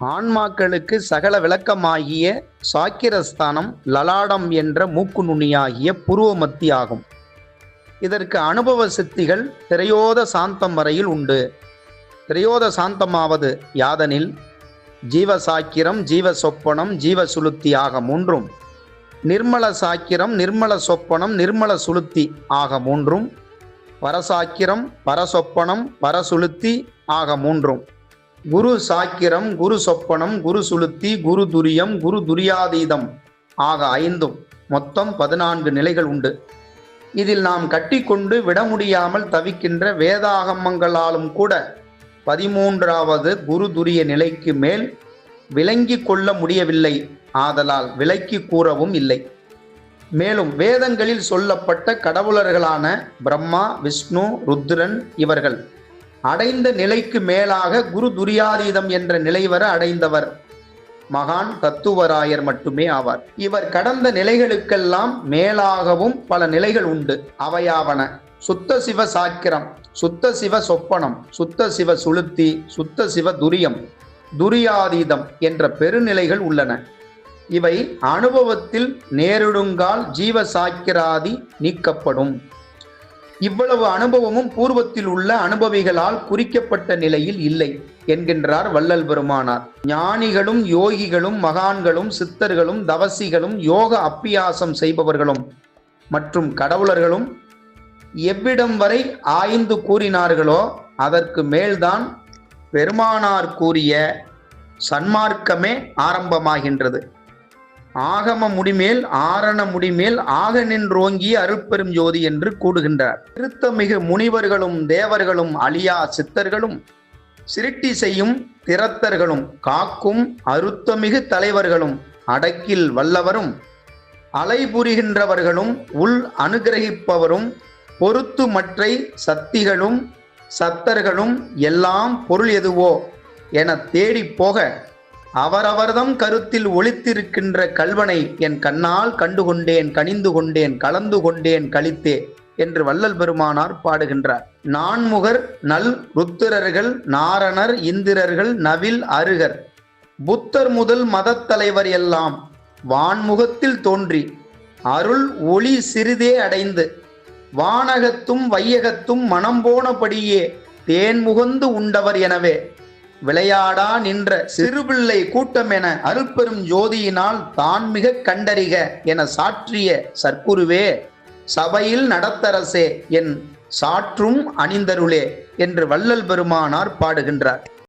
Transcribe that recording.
ஆன்மாக்களுக்கு சகல விளக்கமாகிய சாக்கிரஸ்தானம் லலாடம் என்ற மூக்கு நுனியாகிய புருவமத்தி ஆகும். இதற்கு அனுபவ சித்திகள் திரையோத சாந்தம் வரையில் உண்டு. திரையோத சாந்தமாவது யாதனில்? ஜீவ சாக்கிரம் ஜீவ சொப்பனம் ஜீவ சுளுத்தி ஆக மூன்றும். நிர்மல சாக்கிரம் நிர்மல சொப்பனம் நிர்மல சுளுத்தி ஆக மூன்றும். பரசாக்கிரம் பரசொப்பனம் பரசுளுத்தி ஆக மூன்றும். குரு சாக்கிரம் குரு சொப்பனம் குரு சுளுத்தி குரு துரியம் குரு துரியாதீதம். ஆக ஐந்தும். மொத்தம் பதினான்கு நிலைகள் உண்டு. இதில் நாம் கட்டிக்கொண்டு விட முடியாமல் தவிக்கின்ற வேதாகமங்களாலும் கூட பதிமூன்றாவது குரு துரிய நிலைக்கு மேல் விளங்கி கொள்ள முடியவில்லை. ஆதலால் விலக்கி கூறவும் இல்லை. மேலும் வேதங்களில் சொல்லப்பட்ட கடவுளர்களான பிரம்மா விஷ்ணு ருத்ரன் இவர்கள். அடைந்த நிலைக்கு மேலாக குரு துரியாதீதம் என்ற நிலை வர அடைந்தவர். மகான் தத்துவராயர் மட்டுமே ஆவார். இவர் கடந்த நிலைகளுக்கெல்லாம் மேலாகவும் பல நிலைகள் உண்டு. அவையாவன. சுத்த சிவ சாக்கிரம் சுத்த சிவ சொப்பனம் சுத்த சிவ சுளுத்தி சுத்த சிவ துரியம் துரியாதீதம் என்ற பெருநிலைகள் உள்ளன. இவை அனுபவத்தில் நேரிடுங்கால் ஜீவ சாக்கிராதி நீக்கப்படும். இவ்வளவு அனுபவமும் பூர்வத்தில் உள்ள அனுபவிகளால் குறிக்கப்பட்ட நிலையில் இல்லை என்கின்றார் வள்ளல் பெருமானார். ஞானிகளும் யோகிகளும் மகான்களும் சித்தர்களும் தவசிகளும் யோக அப்பியாசம் செய்பவர்களும் மற்றும் கடவுளர்களும் எவ்விடம் வரை ஆய்ந்து கூறினார்களோ அதற்கு மேல்தான் பெருமானார் கூறிய சன்மார்க்கமே ஆரம்பமாகின்றது. ஆகம முடிமேல் ஆரண முடிமேல் ஆக நின்றோங்கி அருட்பெரும் ஜோதி என்று கூடுகின்றார். திருத்தமிகு முனிவர்களும் தேவர்களும் அழியா சித்தர்களும் சிருட்டி செய்யும் திறத்தர்களும் காக்கும் அருத்தமிகு தலைவர்களும் அடக்கில் வல்லவரும் அலைபுரிகின்றவர்களும் உள் அனுகிரகிப்பவரும் பொறுத்து மற்றை சக்திகளும் சத்தர்களும் எல்லாம் பொருள் எதுவோ என தேடி போக அவரவர்தம் கருத்தில் ஒளித்திருக்கின்ற கல்வனை என் கண்ணால் கண்டுகொண்டேன் கனிந்து கொண்டேன் கலந்து கொண்டேன் கழித்தே என்று வள்ளல் பெருமானார் பாடுகின்றார். நான்முகர் நல் ருத்திரர்கள் நாரணர் இந்திரர்கள் நவில் அருகர். புத்தர் முதல் மதத் தலைவர் எல்லாம் வான்முகத்தில் தோன்றி அருள் ஒளி சிறிதே அடைந்து வானகத்தும் வையகத்தும் மனம் போனபடியே தேன் முகந்து உண்டவர் எனவே விளையாடா நின்ற சிறுபிள்ளை கூட்டம் என அருள்பெரும் ஜோதியினால் தான் மிக கண்டறிக என சாற்றிய சர்க்குருவே சபையில் நடத்தரசே என் சாற்றும் அணிந்தருளே என்று வள்ளல் பெருமானார் பாடுகின்றார்.